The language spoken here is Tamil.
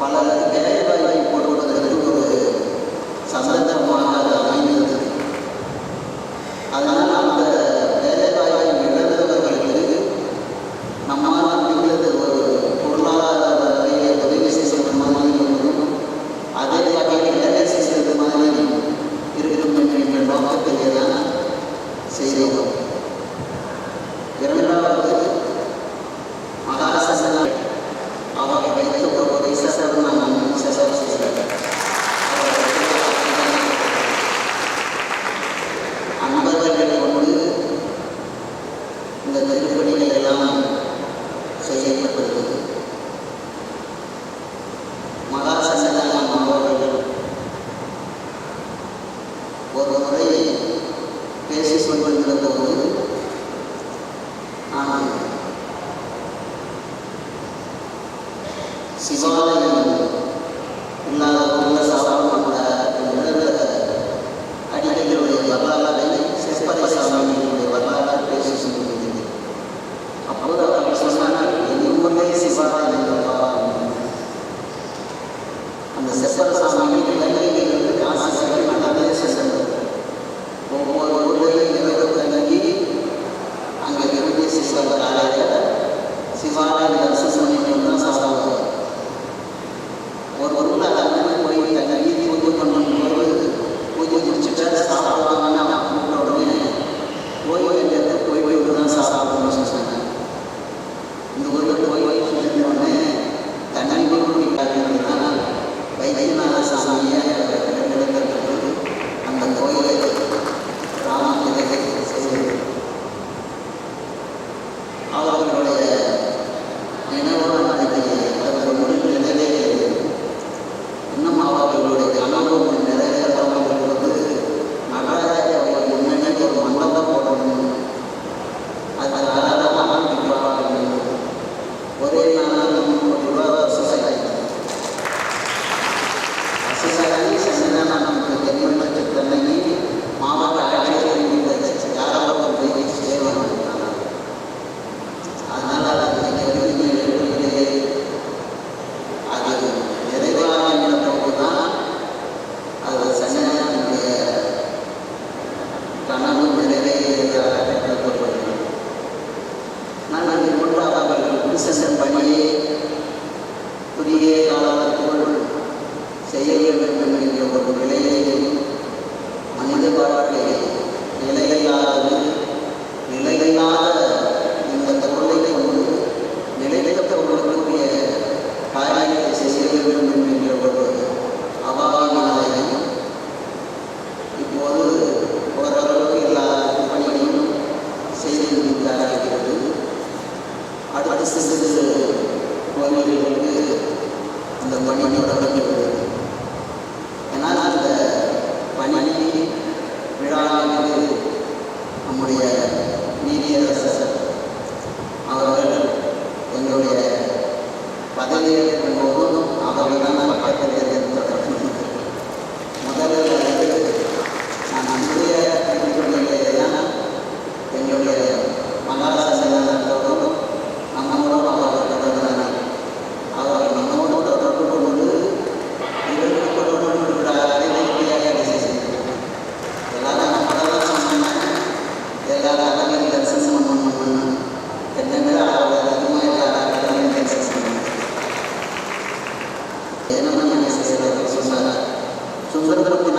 பலருக்கு வேலைவாய்ப்பு கொடுப்பதற்கு ஒரு சந்தர்ப்பமாக அது அமைந்தது அதனால் அந்த வேலைவாய்ப்பு இழந்தவர்களுக்கு நம்மால் அமைந்தது ஒரு பொருளாதார வகையை உதவி செய்வது மாதிரி அதே வகையில் வேலை செய்வது மாதிரி இருக்கும் என்ற நோக்கத்திலே தான் செய்தோம். இரண்டாவது Sisimulan na kung nasa செய்ய வேண்டும் என்கிற ஒரு நிலையை மனித வாழ்க்கை நிலையில்லாத நிலையில்லாத இந்த பொருளை கொண்டு நிலையிழக்க உங்களுடைய காரியங்களை செய்ய வேண்டும் என்கிற ஒரு அபாயங்களை இப்போது ஓரளவுக்கு எல்லா பணிகளையும் செய்து இருக்கிறது அடுத்த சிறு கோயில்களுக்கு அந்த பணி தொடங்குகிறது ஆனால் அந்த பணி விழாவானது நம்முடைய நீதியரசர் அவர்கள் எங்களுடைய பதவியை Yan ang naman sa sila. Susunod. Susunod